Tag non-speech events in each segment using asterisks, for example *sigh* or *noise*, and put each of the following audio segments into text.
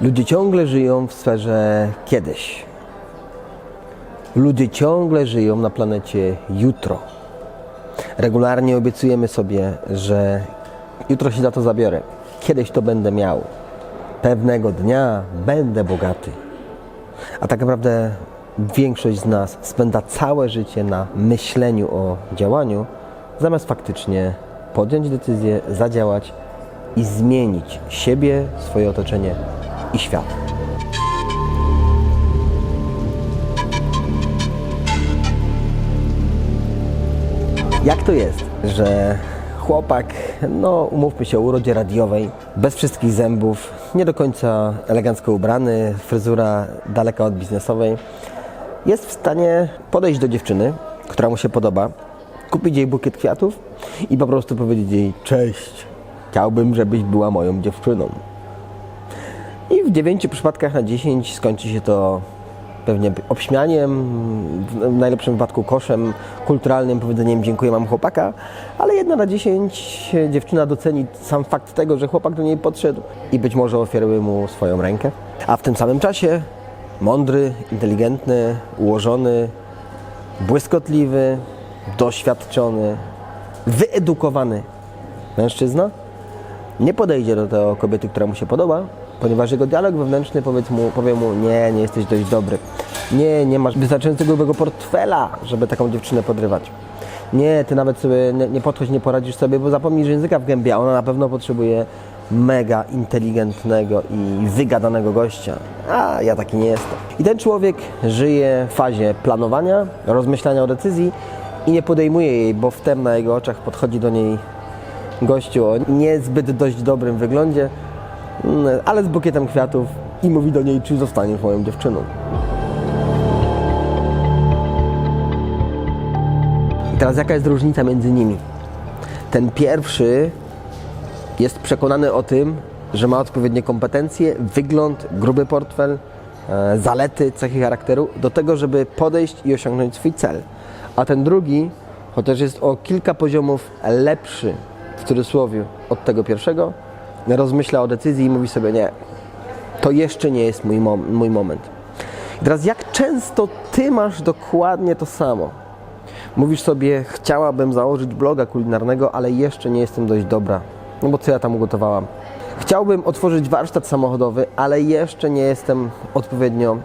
Ludzie ciągle żyją w sferze kiedyś. Ludzie ciągle żyją na planecie jutro. Regularnie obiecujemy sobie, że jutro się za to zabiorę. Kiedyś to będę miał. Pewnego dnia będę bogaty. A tak naprawdę większość z nas spędza całe życie na myśleniu o działaniu, zamiast faktycznie podjąć decyzję, zadziałać i zmienić siebie, swoje otoczenie i świat. Jak to jest, że chłopak, no umówmy się o urodzie radiowej, bez wszystkich zębów, nie do końca elegancko ubrany, fryzura daleka od biznesowej, jest w stanie podejść do dziewczyny, która mu się podoba, kupić jej bukiet kwiatów i po prostu powiedzieć jej cześć, chciałbym, żebyś była moją dziewczyną. I w 9 przypadkach na 10 skończy się to pewnie obśmianiem, w najlepszym wypadku koszem, kulturalnym powiedzeniem dziękuję mam chłopaka, ale jedna na 10 dziewczyna doceni sam fakt tego, że chłopak do niej podszedł i być może ofiaruje mu swoją rękę. A w tym samym czasie mądry, inteligentny, ułożony, błyskotliwy, doświadczony, wyedukowany mężczyzna nie podejdzie do tego kobiety, która mu się podoba, ponieważ jego dialog wewnętrzny powiedz mu, powie mu, nie, nie jesteś dość dobry. Nie, nie masz wystarczająco grubego portfela, żeby taką dziewczynę podrywać. Nie, ty nawet sobie nie, nie podchodź, nie poradzisz sobie, bo zapomnisz języka w gębie, a ona na pewno potrzebuje mega inteligentnego i wygadanego gościa. A ja taki nie jestem. I ten człowiek żyje w fazie planowania, rozmyślania o decyzji i nie podejmuje jej, bo wtem na jego oczach podchodzi do niej gościu o niezbyt dość dobrym wyglądzie, ale z bukietem kwiatów i mówi do niej, czy zostaniesz moją dziewczyną. I teraz jaka jest różnica między nimi? Ten pierwszy jest przekonany o tym, że ma odpowiednie kompetencje, wygląd, gruby portfel, e, zalety, cechy charakteru do tego, żeby podejść i osiągnąć swój cel. A ten drugi, chociaż jest o kilka poziomów lepszy w cudzysłowie od tego pierwszego, rozmyśla o decyzji i mówi sobie nie, to jeszcze nie jest mój, mom- mój moment. I teraz jak często ty masz dokładnie to samo? Mówisz sobie, chciałabym założyć bloga kulinarnego, ale jeszcze nie jestem dość dobra. No bo co ja tam ugotowałam? Chciałbym otworzyć warsztat samochodowy, ale jeszcze nie jestem odpowiednio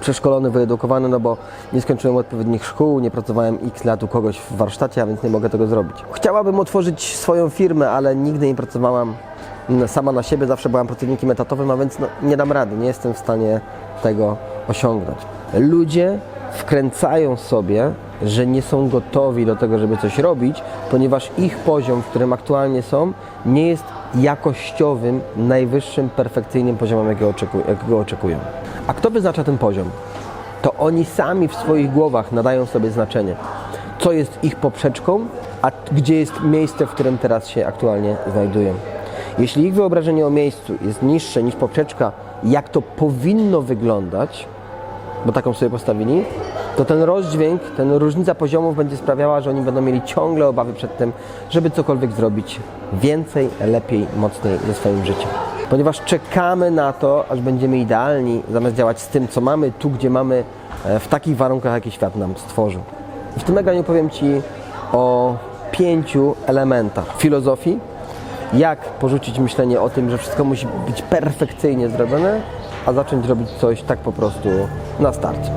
przeszkolony, wyedukowany, no bo nie skończyłem odpowiednich szkół, nie pracowałem x lat u kogoś w warsztacie, a więc nie mogę tego zrobić. Chciałabym otworzyć swoją firmę, ale nigdy nie pracowałam sama na siebie, zawsze byłam pracownikiem etatowym, a więc no, nie dam rady, nie jestem w stanie tego osiągnąć. Ludzie wkręcają sobie, że nie są gotowi do tego, żeby coś robić, ponieważ ich poziom, w którym aktualnie są, nie jest jakościowym, najwyższym, perfekcyjnym poziomem, jakiego, oczeku- jakiego oczekują. A kto wyznacza ten poziom? To oni sami w swoich głowach nadają sobie znaczenie, co jest ich poprzeczką, a gdzie jest miejsce, w którym teraz się aktualnie znajdują. Jeśli ich wyobrażenie o miejscu jest niższe niż poprzeczka, jak to powinno wyglądać, bo taką sobie postawili, to ten rozdźwięk, ten różnica poziomów będzie sprawiała, że oni będą mieli ciągle obawy przed tym, żeby cokolwiek zrobić więcej, lepiej, mocniej ze swoim życiem. Ponieważ czekamy na to, aż będziemy idealni, zamiast działać z tym, co mamy, tu, gdzie mamy, e, w takich warunkach, jakie świat nam stworzył. W tym nagraniu powiem Ci o pięciu elementach filozofii, jak porzucić myślenie o tym, że wszystko musi być perfekcyjnie zrobione, a zacząć robić coś tak po prostu na starcie.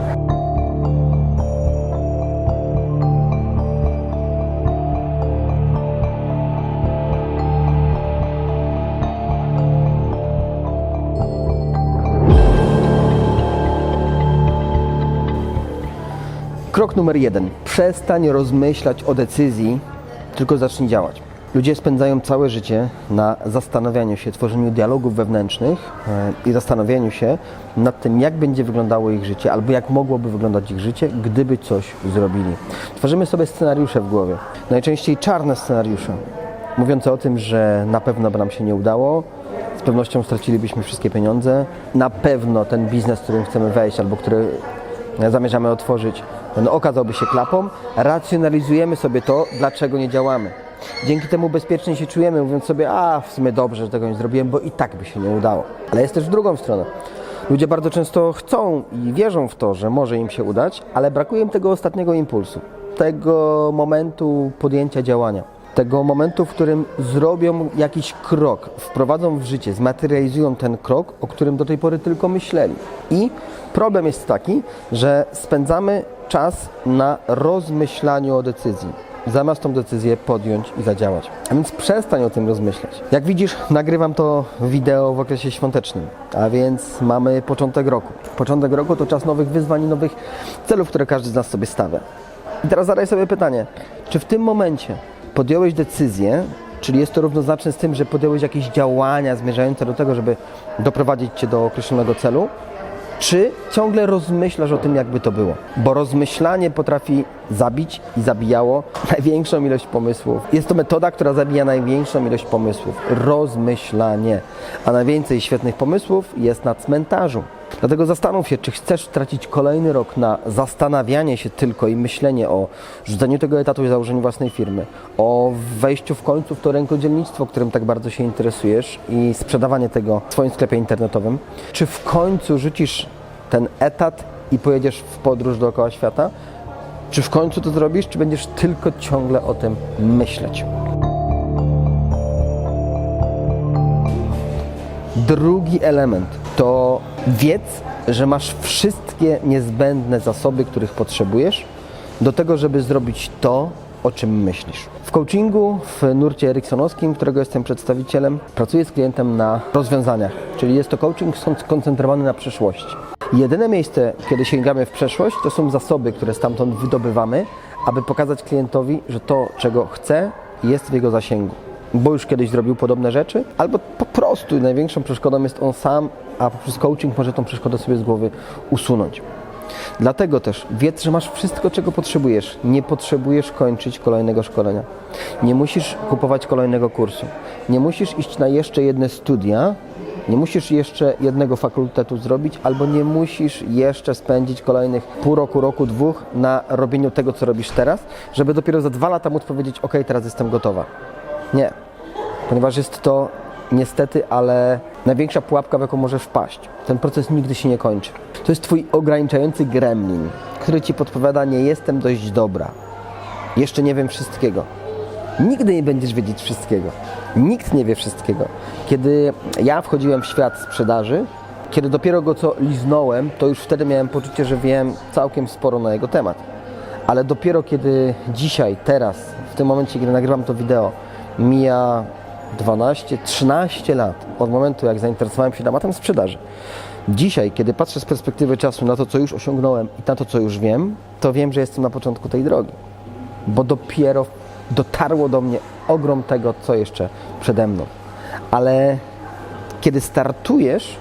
Krok numer jeden. Przestań rozmyślać o decyzji, tylko zacznij działać. Ludzie spędzają całe życie na zastanawianiu się, tworzeniu dialogów wewnętrznych e, i zastanawianiu się nad tym, jak będzie wyglądało ich życie, albo jak mogłoby wyglądać ich życie, gdyby coś zrobili. Tworzymy sobie scenariusze w głowie. Najczęściej czarne scenariusze, mówiące o tym, że na pewno by nam się nie udało, z pewnością stracilibyśmy wszystkie pieniądze, na pewno ten biznes, w którym chcemy wejść, albo który zamierzamy otworzyć, no, okazałby się klapą, racjonalizujemy sobie to, dlaczego nie działamy. Dzięki temu bezpiecznie się czujemy, mówiąc sobie, a w sumie dobrze, że tego nie zrobiłem, bo i tak by się nie udało. Ale jest też w drugą stronę. Ludzie bardzo często chcą i wierzą w to, że może im się udać, ale brakuje im tego ostatniego impulsu, tego momentu podjęcia działania, tego momentu, w którym zrobią jakiś krok, wprowadzą w życie, zmaterializują ten krok, o którym do tej pory tylko myśleli. I problem jest taki, że spędzamy czas na rozmyślaniu o decyzji zamiast tą decyzję podjąć i zadziałać. A więc przestań o tym rozmyślać. Jak widzisz, nagrywam to wideo w okresie świątecznym, a więc mamy początek roku. Początek roku to czas nowych wyzwań i nowych celów, które każdy z nas sobie stawia. I teraz zadaj sobie pytanie, czy w tym momencie podjąłeś decyzję, czyli jest to równoznaczne z tym, że podjąłeś jakieś działania zmierzające do tego, żeby doprowadzić Cię do określonego celu, czy ciągle rozmyślasz o tym, jakby to było? Bo rozmyślanie potrafi zabić i zabijało *laughs* największą ilość pomysłów. Jest to metoda, która zabija największą ilość pomysłów. Rozmyślanie. A najwięcej świetnych pomysłów jest na cmentarzu. Dlatego zastanów się, czy chcesz tracić kolejny rok na zastanawianie się tylko i myślenie o rzuceniu tego etatu i założeniu własnej firmy, o wejściu w końcu w to rękodzielnictwo, którym tak bardzo się interesujesz i sprzedawanie tego w swoim sklepie internetowym, czy w końcu rzucisz ten etat i pojedziesz w podróż dookoła świata, czy w końcu to zrobisz, czy będziesz tylko ciągle o tym myśleć. Drugi element to wiedz, że masz wszystkie niezbędne zasoby, których potrzebujesz do tego, żeby zrobić to, o czym myślisz. W coachingu w nurcie eriksonowskim, którego jestem przedstawicielem, pracuję z klientem na rozwiązaniach, czyli jest to coaching skoncentrowany na przyszłości. Jedyne miejsce, kiedy sięgamy w przeszłość, to są zasoby, które stamtąd wydobywamy, aby pokazać klientowi, że to, czego chce, jest w jego zasięgu bo już kiedyś zrobił podobne rzeczy, albo po prostu największą przeszkodą jest on sam, a poprzez coaching może tą przeszkodę sobie z głowy usunąć. Dlatego też wiedz, że masz wszystko, czego potrzebujesz. Nie potrzebujesz kończyć kolejnego szkolenia. Nie musisz kupować kolejnego kursu. Nie musisz iść na jeszcze jedne studia. Nie musisz jeszcze jednego fakultetu zrobić, albo nie musisz jeszcze spędzić kolejnych pół roku, roku, dwóch na robieniu tego, co robisz teraz, żeby dopiero za dwa lata móc powiedzieć: OK, teraz jestem gotowa. Nie, ponieważ jest to niestety, ale największa pułapka, w jaką możesz wpaść. Ten proces nigdy się nie kończy. To jest Twój ograniczający gremlin, który Ci podpowiada, nie jestem dość dobra. Jeszcze nie wiem wszystkiego. Nigdy nie będziesz wiedzieć wszystkiego. Nikt nie wie wszystkiego. Kiedy ja wchodziłem w świat sprzedaży, kiedy dopiero go co liznąłem, to już wtedy miałem poczucie, że wiem całkiem sporo na jego temat. Ale dopiero kiedy dzisiaj, teraz, w tym momencie, kiedy nagrywam to wideo, mija 12, 13 lat od momentu, jak zainteresowałem się tematem sprzedaży. Dzisiaj, kiedy patrzę z perspektywy czasu na to, co już osiągnąłem i na to, co już wiem, to wiem, że jestem na początku tej drogi. Bo dopiero dotarło do mnie ogrom tego, co jeszcze przede mną. Ale kiedy startujesz,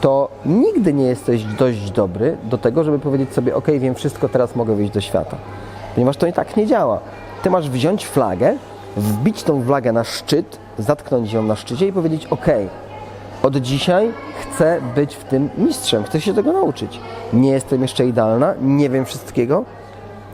to nigdy nie jesteś dość dobry do tego, żeby powiedzieć sobie, ok, wiem wszystko, teraz mogę wyjść do świata. Ponieważ to i tak nie działa. Ty masz wziąć flagę, wbić tą flagę na szczyt, zatknąć ją na szczycie i powiedzieć, ok, od dzisiaj chcę być w tym mistrzem, chcę się tego nauczyć. Nie jestem jeszcze idealna, nie wiem wszystkiego,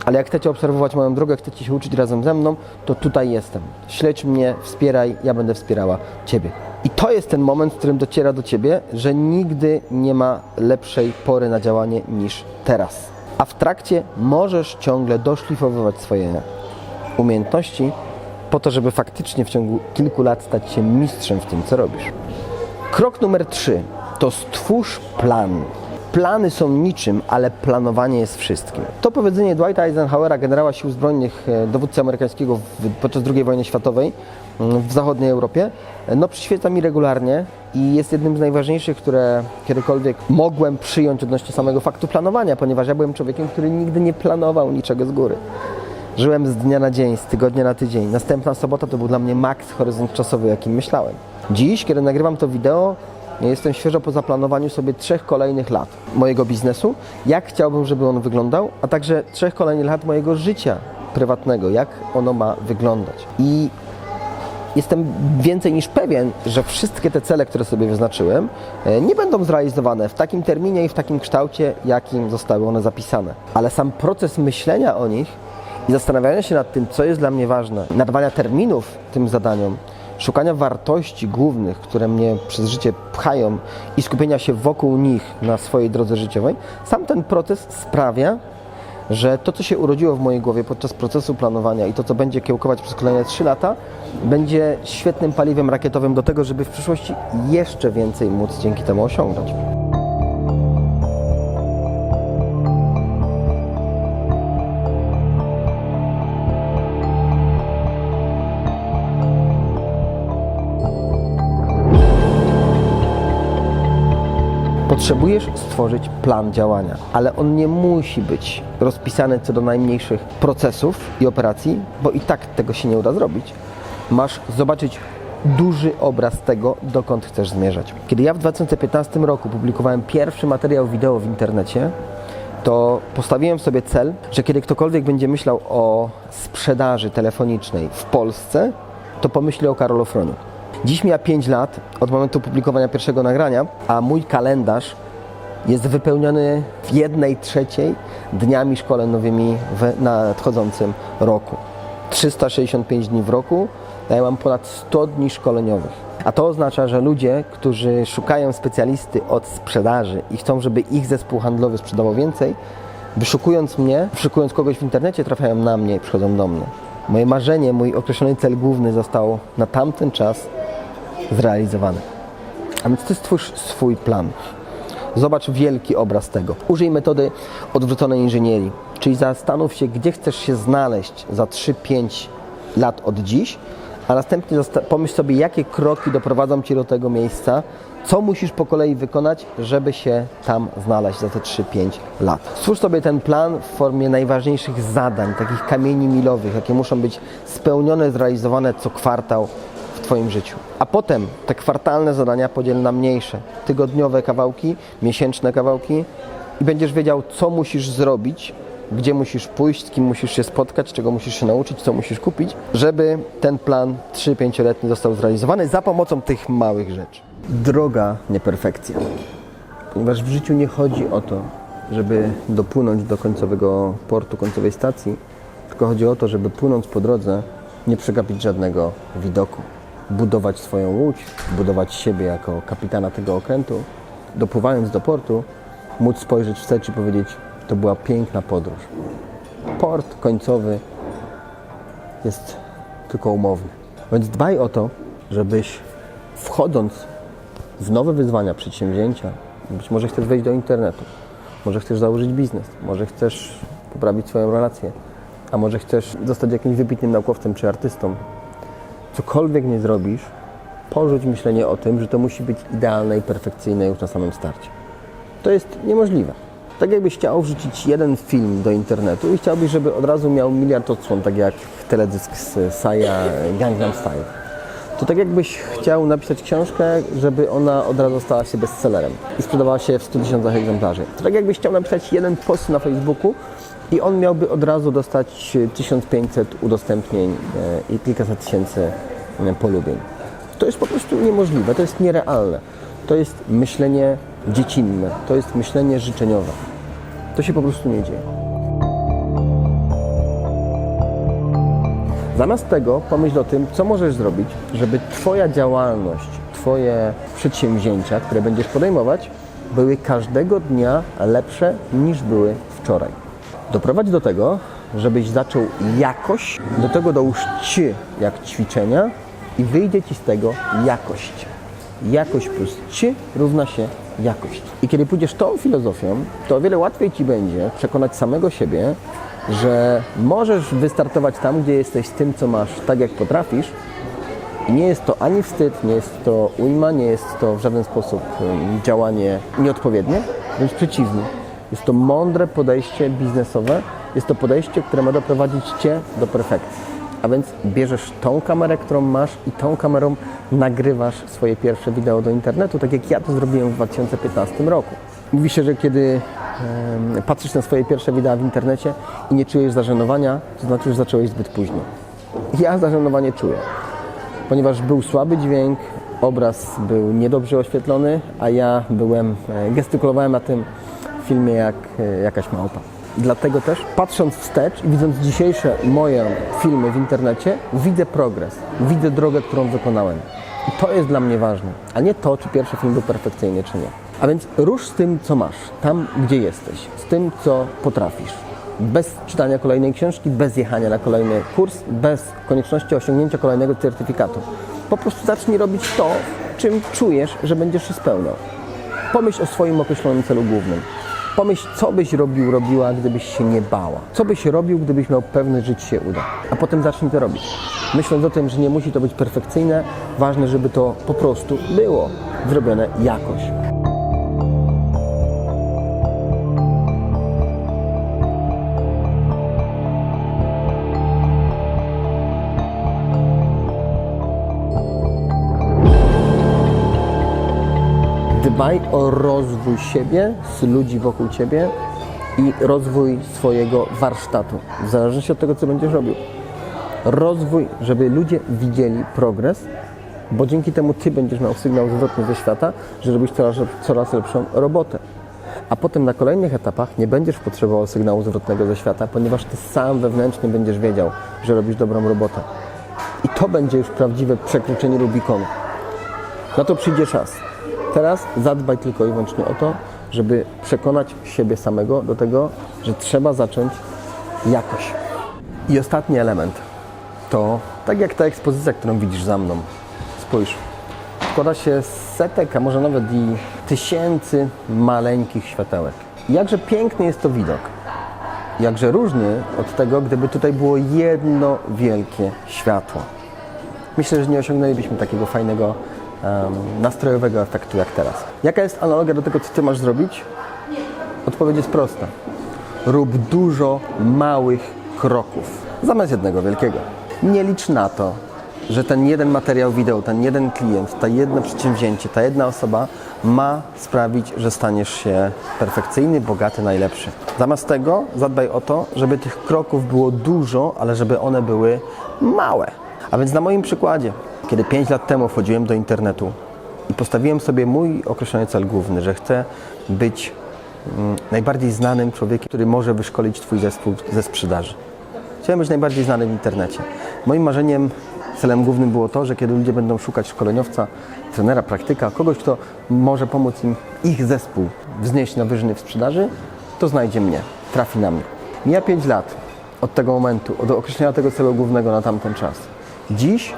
ale jak chcecie obserwować moją drogę, chcecie się uczyć razem ze mną, to tutaj jestem. Śledź mnie, wspieraj, ja będę wspierała Ciebie. I to jest ten moment, w którym dociera do Ciebie, że nigdy nie ma lepszej pory na działanie niż teraz. A w trakcie możesz ciągle doszlifowywać swoje umiejętności po to, żeby faktycznie w ciągu kilku lat stać się mistrzem w tym, co robisz. Krok numer trzy to stwórz plan. Plany są niczym, ale planowanie jest wszystkim. To powiedzenie Dwighta Eisenhowera, generała sił zbrojnych, e, dowódcy amerykańskiego podczas II wojny światowej mm, w zachodniej Europie, e, no przyświeca mi regularnie i jest jednym z najważniejszych, które kiedykolwiek mogłem przyjąć odnośnie samego faktu planowania, ponieważ ja byłem człowiekiem, który nigdy nie planował niczego z góry. Żyłem z dnia na dzień, z tygodnia na tydzień. Następna sobota to był dla mnie maks horyzont czasowy, jakim myślałem. Dziś, kiedy nagrywam to wideo, jestem świeżo po zaplanowaniu sobie trzech kolejnych lat mojego biznesu, jak chciałbym, żeby on wyglądał, a także trzech kolejnych lat mojego życia prywatnego, jak ono ma wyglądać. I jestem więcej niż pewien, że wszystkie te cele, które sobie wyznaczyłem, e, nie będą zrealizowane w takim terminie i w takim kształcie, jakim zostały one zapisane. Ale sam proces myślenia o nich I zastanawiania się nad tym, co jest dla mnie ważne, nadawania terminów tym zadaniom, szukania wartości głównych, które mnie przez życie pchają i skupienia się wokół nich na swojej drodze życiowej, sam ten proces sprawia, że to, co się urodziło w mojej głowie podczas procesu planowania i to, co będzie kiełkować przez kolejne 3 lata, będzie świetnym paliwem rakietowym do tego, żeby w przyszłości jeszcze więcej móc dzięki temu osiągnąć. Potrzebujesz stworzyć plan działania, ale on nie musi być rozpisany co do najmniejszych procesów i operacji, bo i tak tego się nie uda zrobić. Masz zobaczyć duży obraz tego, dokąd chcesz zmierzać. Kiedy ja w 2015 roku publikowałem pierwszy materiał wideo w internecie, to postawiłem sobie cel, że kiedy ktokolwiek będzie myślał o sprzedaży telefonicznej w Polsce, to pomyśli o Karolu. Dziś mija 5 lat od momentu publikowania pierwszego nagrania, a mój kalendarz jest wypełniony w jednej trzeciej dniami szkoleniowymi w nadchodzącym roku. 365 dni w roku, a ja mam ponad 100 dni szkoleniowych. A to oznacza, że ludzie, którzy szukają specjalisty od sprzedaży i chcą, żeby ich zespół handlowy sprzedawał więcej, wyszukując mnie, wyszukując kogoś w internecie, trafiają na mnie i przychodzą do mnie. Moje marzenie, mój określony cel główny został na tamten czas zrealizowany. A więc ty stwórz swój plan. Zobacz wielki obraz tego. Użyj metody odwróconej inżynierii, czyli zastanów się, gdzie chcesz się znaleźć za 3-5 lat od dziś, a następnie pomyśl sobie, jakie kroki doprowadzą cię do tego miejsca, co musisz po kolei wykonać, żeby się tam znaleźć za te 3-5 lat. Stwórz sobie ten plan w formie najważniejszych zadań, takich kamieni milowych, jakie muszą być spełnione, zrealizowane co kwartał Twoim życiu. A potem te kwartalne zadania podziel na mniejsze, tygodniowe kawałki, miesięczne kawałki i będziesz wiedział, co musisz zrobić, gdzie musisz pójść, z kim musisz się spotkać, czego musisz się nauczyć, co musisz kupić, żeby ten plan 3-5-letni został zrealizowany za pomocą tych małych rzeczy. Droga nieperfekcja. Ponieważ w życiu nie chodzi o to, żeby dopłynąć do końcowego portu, końcowej stacji, tylko chodzi o to, żeby płynąc po drodze nie przegapić żadnego widoku. Budować swoją łódź, budować siebie jako kapitana tego okrętu, dopływając do portu, móc spojrzeć wstecz i powiedzieć, to była piękna podróż. Port końcowy jest tylko umowny. Więc dbaj o to, żebyś wchodząc w nowe wyzwania, przedsięwzięcia, być może chcesz wejść do internetu, może chcesz założyć biznes, może chcesz poprawić swoją relację, a może chcesz zostać jakimś wybitnym naukowcem czy artystą. Cokolwiek nie zrobisz, porzuć myślenie o tym, że to musi być idealne i perfekcyjne już na samym starcie. To jest niemożliwe. Tak jakbyś chciał wrzucić jeden film do internetu i chciałbyś, żeby od razu miał miliard odsłon, tak jak teledysk z Saja Gangnam Style. To tak jakbyś chciał napisać książkę, żeby ona od razu stała się bestsellerem i sprzedawała się w 100 tysiącach egzemplarzy. To tak jakbyś chciał napisać jeden post na Facebooku i on miałby od razu dostać 1500 udostępnień e, i kilkaset tysięcy polubień. To jest po prostu niemożliwe, to jest nierealne. To jest myślenie dziecinne, to jest myślenie życzeniowe. To się po prostu nie dzieje. Zamiast tego pomyśl o tym, co możesz zrobić, żeby Twoja działalność, Twoje przedsięwzięcia, które będziesz podejmować, były każdego dnia lepsze niż były wczoraj. Doprowadź do tego, żebyś zaczął jakoś, do tego dołóż ci jak ćwiczenia i wyjdzie ci z tego jakość. Jakość plus ci równa się jakość. I kiedy pójdziesz tą filozofią, to o wiele łatwiej ci będzie przekonać samego siebie, że możesz wystartować tam, gdzie jesteś z tym, co masz, tak jak potrafisz. I nie jest to ani wstyd, nie jest to ujma, nie jest to w żaden sposób działanie nieodpowiednie, wręcz przeciwnie. Jest to mądre podejście biznesowe, jest to podejście, które ma doprowadzić Cię do perfekcji. A więc bierzesz tą kamerę, którą masz i tą kamerą nagrywasz swoje pierwsze wideo do internetu, tak jak ja to zrobiłem w 2015 roku. Mówi się, że kiedy patrzysz na swoje pierwsze wideo w internecie i nie czujesz zażenowania, to znaczy, że zacząłeś zbyt późno. Ja zażenowanie czuję, ponieważ był słaby dźwięk, obraz był niedobrze oświetlony, a ja byłem, e, gestykulowałem na tym filmie jak e, jakaś małpa. Dlatego też, patrząc wstecz i widząc dzisiejsze moje filmy w internecie, widzę progres, widzę drogę, którą wykonałem. I to jest dla mnie ważne, a nie to, czy pierwszy film był perfekcyjny, czy nie. A więc rusz z tym, co masz, tam, gdzie jesteś, z tym, co potrafisz. Bez czytania kolejnej książki, bez jechania na kolejny kurs, bez konieczności osiągnięcia kolejnego certyfikatu. Po prostu zacznij robić to, czym czujesz, że będziesz się spełniał. Pomyśl o swoim określonym celu głównym. Pomyśl, co byś robił, robiła, gdybyś się nie bała. Co byś robił, gdybyś miał pewność, że ci się uda. A potem zacznij to robić. Myśląc o tym, że nie musi to być perfekcyjne, ważne, żeby to po prostu było zrobione jakoś. Dbaj o rozwój siebie, z ludzi wokół ciebie i rozwój swojego warsztatu, w zależności od tego, co będziesz robił. Rozwój, żeby ludzie widzieli progres, bo dzięki temu ty będziesz miał sygnał zwrotny ze świata, że robisz coraz, coraz lepszą robotę. A potem na kolejnych etapach nie będziesz potrzebował sygnału zwrotnego ze świata, ponieważ ty sam wewnętrznie będziesz wiedział, że robisz dobrą robotę. I to będzie już prawdziwe przekroczenie Rubikonu. Na to przyjdzie czas. Teraz zadbaj tylko i wyłącznie o to, żeby przekonać siebie samego do tego, że trzeba zacząć jakoś. I ostatni element to, tak jak ta ekspozycja, którą widzisz za mną. Spójrz, składa się z setek, a może nawet i tysięcy maleńkich światełek. Jakże piękny jest to widok. Jakże różny od tego, gdyby tutaj było jedno wielkie światło. Myślę, że nie osiągnęlibyśmy takiego fajnego, nastrojowego efektu jak teraz. Jaka jest analogia do tego, co ty masz zrobić? Odpowiedź jest prosta. Rób dużo małych kroków zamiast jednego wielkiego. Nie licz na to, że ten jeden materiał wideo, ten jeden klient, to jedno przedsięwzięcie, ta jedna osoba ma sprawić, że staniesz się perfekcyjny, bogaty, najlepszy. Zamiast tego zadbaj o to, żeby tych kroków było dużo, ale żeby one były małe. A więc na moim przykładzie, kiedy 5 lat temu wchodziłem do internetu i postawiłem sobie mój określony cel główny, że chcę być mm, najbardziej znanym człowiekiem, który może wyszkolić Twój zespół ze sprzedaży. Chciałem być najbardziej znany w internecie. Moim marzeniem, celem głównym było to, że kiedy ludzie będą szukać szkoleniowca, trenera, praktyka, kogoś, kto może pomóc im ich zespół wznieść na wyżyny w sprzedaży, to znajdzie mnie, trafi na mnie. Mija 5 lat od tego momentu, od określenia tego celu głównego na tamten czas. Dziś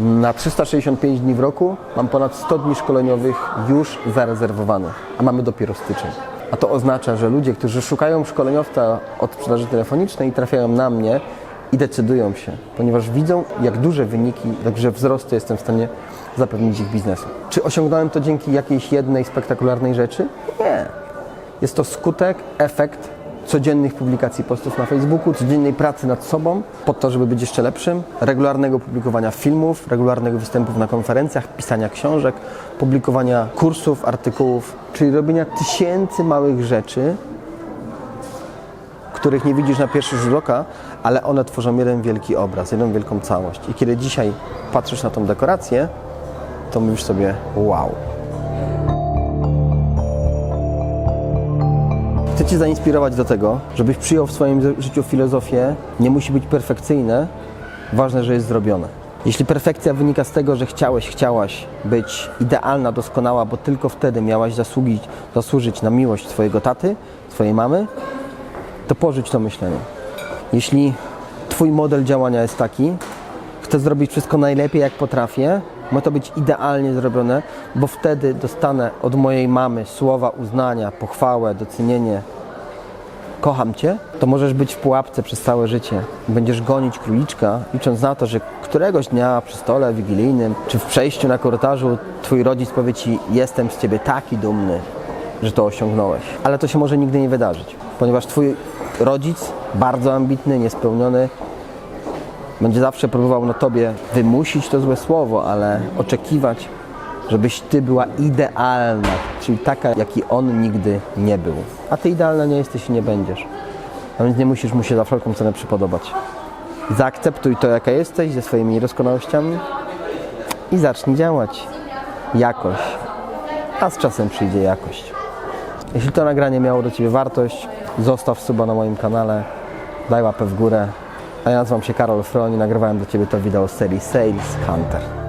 na 365 dni w roku mam ponad 100 dni szkoleniowych już zarezerwowanych, a mamy dopiero styczeń. A to oznacza, że ludzie, którzy szukają szkoleniowca od sprzedaży telefonicznej, trafiają na mnie i decydują się, ponieważ widzą, jak duże wyniki, jak duże wzrosty jestem w stanie zapewnić ich biznesu. Czy osiągnąłem to dzięki jakiejś jednej spektakularnej rzeczy? Nie. Jest to skutek, efekt codziennych publikacji postów na Facebooku, codziennej pracy nad sobą, po to, żeby być jeszcze lepszym, regularnego publikowania filmów, regularnego występów na konferencjach, pisania książek, publikowania kursów, artykułów, czyli robienia tysięcy małych rzeczy, których nie widzisz na pierwszy rzut oka, ale one tworzą jeden wielki obraz, jedną wielką całość. I kiedy dzisiaj patrzysz na tą dekorację, to mówisz sobie wow. Chcę Cię zainspirować do tego, żebyś przyjął w swoim życiu filozofię, nie musi być perfekcyjne, ważne, że jest zrobione. Jeśli perfekcja wynika z tego, że chciałeś, chciałaś być idealna, doskonała, bo tylko wtedy miałaś zasłużyć na miłość swojego taty, swojej mamy, to porzuć to myślenie. Jeśli Twój model działania jest taki, chcę zrobić wszystko najlepiej, jak potrafię, ma to być idealnie zrobione, bo wtedy dostanę od mojej mamy słowa uznania, pochwałę, docenienie. Kocham Cię, to możesz być w pułapce przez całe życie. Będziesz gonić króliczka, licząc na to, że któregoś dnia przy stole wigilijnym czy w przejściu na korytarzu Twój rodzic powie Ci: Jestem z Ciebie taki dumny, że to osiągnąłeś. Ale to się może nigdy nie wydarzyć, ponieważ Twój rodzic, bardzo ambitny, niespełniony, będzie zawsze próbował na tobie wymusić to złe słowo, ale oczekiwać, żebyś ty była idealna, czyli taka, jaki on nigdy nie był. A ty idealna nie jesteś i nie będziesz. A więc nie musisz mu się za wszelką cenę przypodobać. Zaakceptuj to, jaka jesteś, ze swoimi niedoskonałościami i zacznij działać jakoś. A z czasem przyjdzie jakość. Jeśli to nagranie miało do Ciebie wartość, zostaw suba na moim kanale, daj łapę w górę. Ja nazywam się Karol Froń i nagrywałem dla Ciebie to wideo z serii Sales Hunter.